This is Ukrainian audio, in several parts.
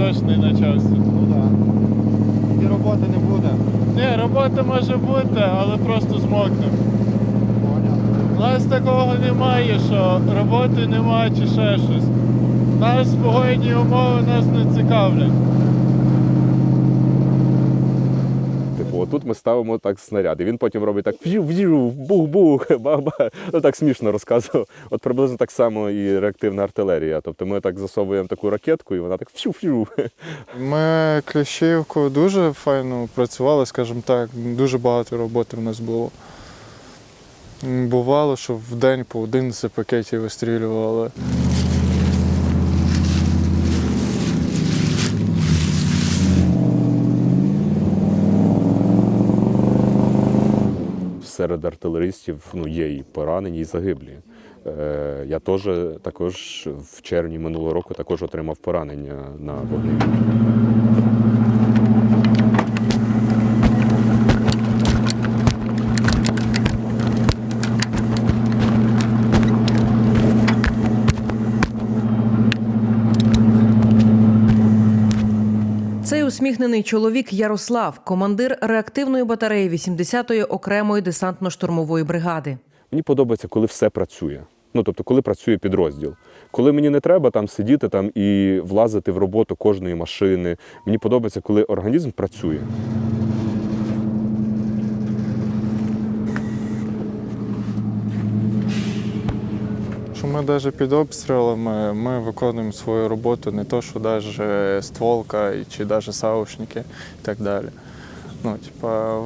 дощ не почався. Ну так. І роботи не буде. Ні, робота може бути, але просто змокне. У нас такого немає, що роботи немає чи ще щось. Нас погодні умови нас не цікавлять. Типу, отут ми ставимо так снаряд, і він потім робить так бух-бух, бах-бах. Ну так смішно розказував. От приблизно так само і реактивна артилерія. Тобто ми так засовуємо таку ракетку, і вона так фью-фью. Ми Кліщівку дуже файно працювали, скажімо так, дуже багато роботи в нас було. Бувало, що в день по 11 пакетів вистрілювали. Серед артилеристів ну, є і поранені, і загиблі. Е, я теж також в червні минулого року також отримав поранення на вогневі. Цей усміхнений чоловік Ярослав, командир реактивної батареї 80-ї окремої десантно-штурмової бригади. Мені подобається, коли все працює. Ну, тобто, коли працює підрозділ. Коли мені не треба там сидіти там і влазити в роботу кожної машини. Мені подобається, коли організм працює. Що ми навіть під обстрілами ми виконуємо свою роботу, не то, що навіть стволка чи навіть саушники і так далі. Ну, типа,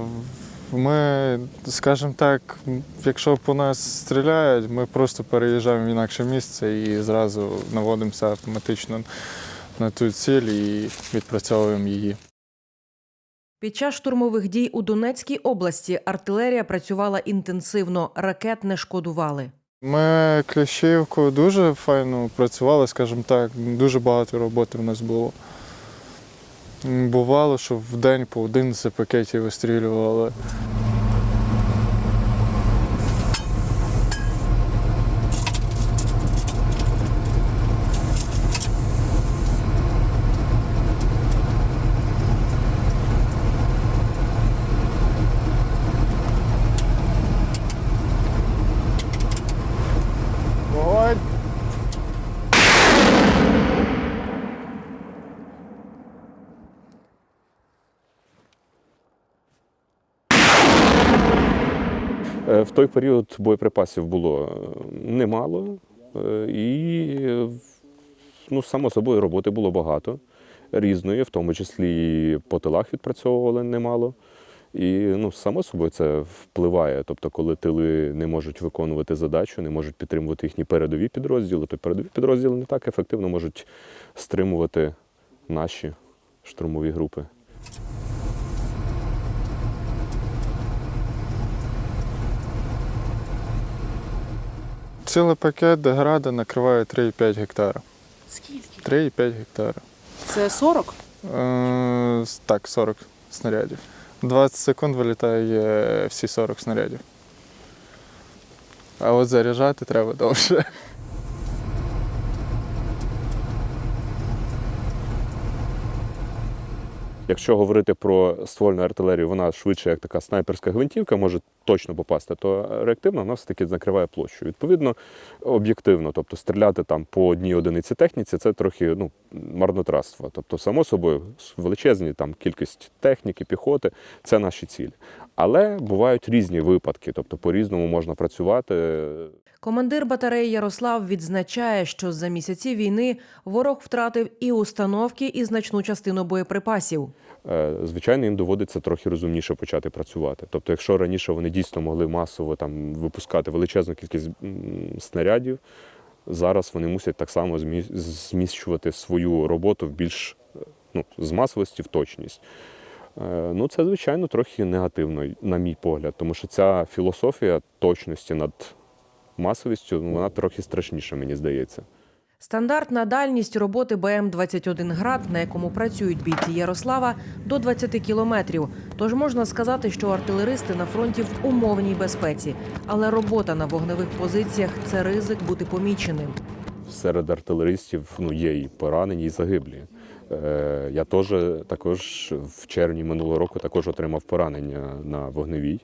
ми, скажімо так, якщо по нас стріляють, ми просто переїжджаємо в інакше місце і зразу наводимося автоматично на ту ціль і відпрацьовуємо її. Під час штурмових дій у Донецькій області артилерія працювала інтенсивно, ракет не шкодували. Ми Кліщівку дуже файно працювали, скажімо так, дуже багато роботи в нас було. Бувало, що в день по 11 пакетів вистрілювали. В той період боєприпасів було е, немало, е, і, е, ну, само собою, роботи було багато різної, в тому числі і по тилах відпрацьовували немало. І ну, само собою це впливає. Тобто, коли тили не можуть виконувати задачу, не можуть підтримувати їхні передові підрозділи, то передові підрозділи не так ефективно можуть стримувати наші штурмові групи. Цілий пакет града накриває 3,5 гектара. Скільки? 3,5 гектара. Це 40? Е, так, 40 снарядів. 20 секунд вилітає е, всі 40 снарядів. А от заряджати треба довше. Якщо говорити про ствольну артилерію, вона швидше як така снайперська гвинтівка, може точно попасти, то реактивна вона все-таки накриває площу. Відповідно, об'єктивно, тобто стріляти там по одній одиниці техніці це трохи ну, марнотратство. Тобто, само собою, величезні там кількість техніки, піхоти це наші цілі. Але бувають різні випадки, тобто по-різному можна працювати. Командир батареї Ярослав відзначає, що за місяці війни ворог втратив і установки, і значну частину боєприпасів. Е, звичайно, їм доводиться трохи розумніше почати працювати. Тобто, якщо раніше вони дійсно могли масово там випускати величезну кількість снарядів, зараз вони мусять так само зміщувати свою роботу в більш ну, з масовості в точність. Е, Ну, це, звичайно, трохи негативно, на мій погляд, тому що ця філософія точності над масовістю, вона трохи страшніша, мені здається. Стандартна дальність роботи БМ-21 «Град», на якому працюють бійці Ярослава, до 20 кілометрів. Тож можна сказати, що артилеристи на фронті в умовній безпеці. Але робота на вогневих позиціях – це ризик бути поміченим. серед артилеристів ну, є і поранені, і загиблі. Е, Я теж також в червні минулого року також отримав поранення на вогневій.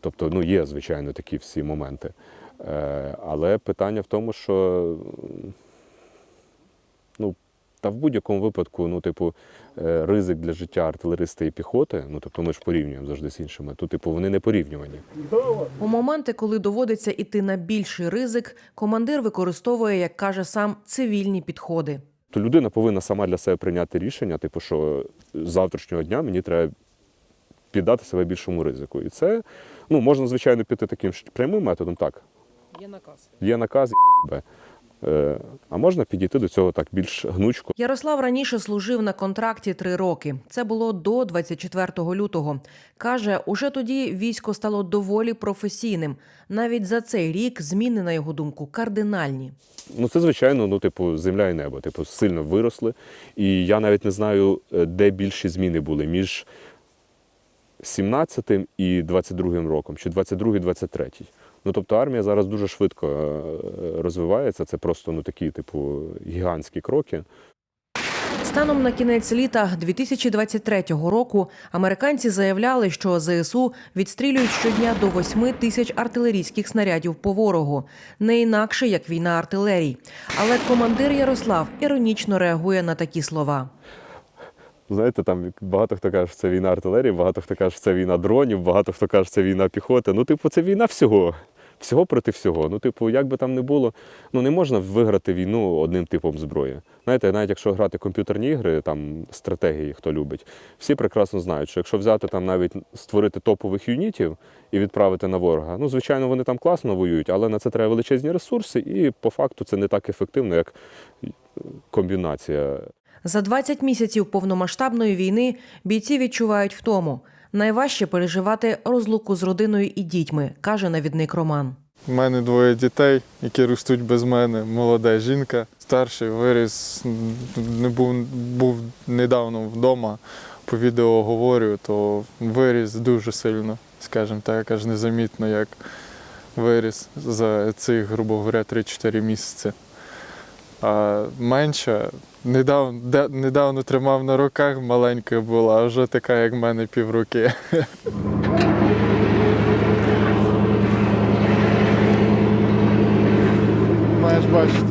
Тобто, ну, є, звичайно, такі всі моменти. Е, Але питання в тому, що та в будь-якому випадку, ну, типу, е, ризик для життя артилериста і піхоти, ну тобто ми ж порівнюємо завжди з іншими, то типу вони не порівнювані. У моменти, коли доводиться іти на більший ризик, командир використовує, як каже сам, цивільні підходи. То людина повинна сама для себе прийняти рішення, типу, що з завтрашнього дня мені треба піддати себе більшому ризику. І це ну, можна, звичайно, піти таким ж прямим методом, так. Є наказ. Є наказ. Е, А можна підійти до цього так більш гнучко. Ярослав раніше служив на контракті три роки. Це було до 24 лютого. Каже, уже тоді військо стало доволі професійним. Навіть за цей рік зміни, на його думку, кардинальні. Ну, це, звичайно, ну, типу, земля і небо. Типу, сильно виросли. І я навіть не знаю, е, де більші зміни були між 17 і 22 роком, чи 22 і 23. Ну, тобто армія зараз дуже швидко е, розвивається. Це просто ну, такі, типу, гігантські кроки. Станом на кінець літа 2023 року американці заявляли, що ЗСУ відстрілюють щодня до 8 тисяч артилерійських снарядів по ворогу, не інакше як війна артилерій. Але командир Ярослав іронічно реагує на такі слова. Знаєте, там багато хто каже, що це війна артилерії, багато хто каже, що це війна дронів, багато хто каже, що це війна піхоти. Ну, типу, це війна всього. Всього проти всього. Ну, типу, як би там не було, ну не можна виграти війну одним типом зброї. Знаєте, навіть якщо грати комп'ютерні ігри, там стратегії, хто любить, всі прекрасно знають, що якщо взяти там навіть створити топових юнітів і відправити на ворога, ну звичайно, вони там класно воюють, але на це треба величезні ресурси, і по факту це не так ефективно, як комбінація За 20 місяців повномасштабної війни бійці відчувають втому. Найважче переживати розлуку з родиною і дітьми, каже навідник Роман. У мене двоє дітей, які ростуть без мене. Молода жінка. Старший виріс, не був, був недавно вдома. По відео говорю, то виріс дуже сильно, скажімо так, аж незамітно, як виріс за цих, грубо говоря, 3-4 місяці. А менша недавно, недавно тримав на руках, маленька була, а вже така, як в мене півроки. Маєш бачити.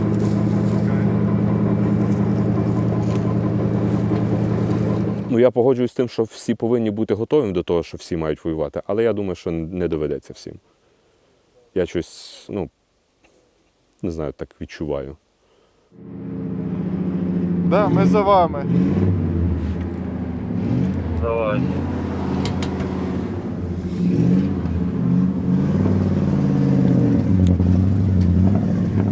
Ну, я погоджуюсь з тим, що всі повинні бути готові до того, що всі мають воювати, але я думаю, що не доведеться всім. Я щось, ну, не знаю, так відчуваю. Да, ми за вами. Давай.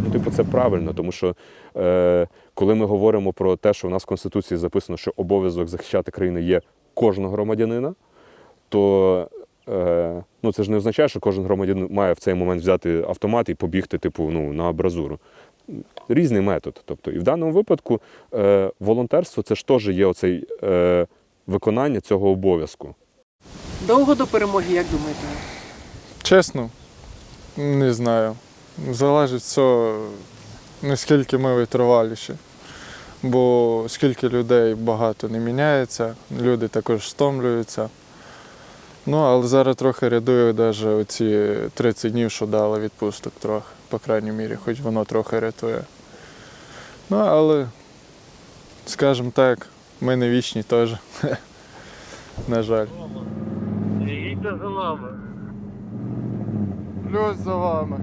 Ну, типу, це правильно, тому що е, коли ми говоримо про те, що в нас в Конституції записано, що обов'язок захищати країну є кожного громадянина, то е, ну, це ж не означає, що кожен громадянин має в цей момент взяти автомат і побігти, типу, ну, на абразуру. Різний метод. Тобто, і в даному випадку е, волонтерство це ж теж є оцей е, виконання цього обов'язку. Довго до перемоги, як думаєте? Чесно, не знаю. Залежить все, наскільки ми витриваліші. Бо скільки людей багато не міняється, люди також стомлюються. Ну, але зараз трохи рятує навіть оці 30 днів, що дали відпусток трохи, по крайній мірі, хоч воно трохи рятує. Ну, але, скажімо так, ми не вічні теж. На жаль. Їдьте за нами. Плюс за вами.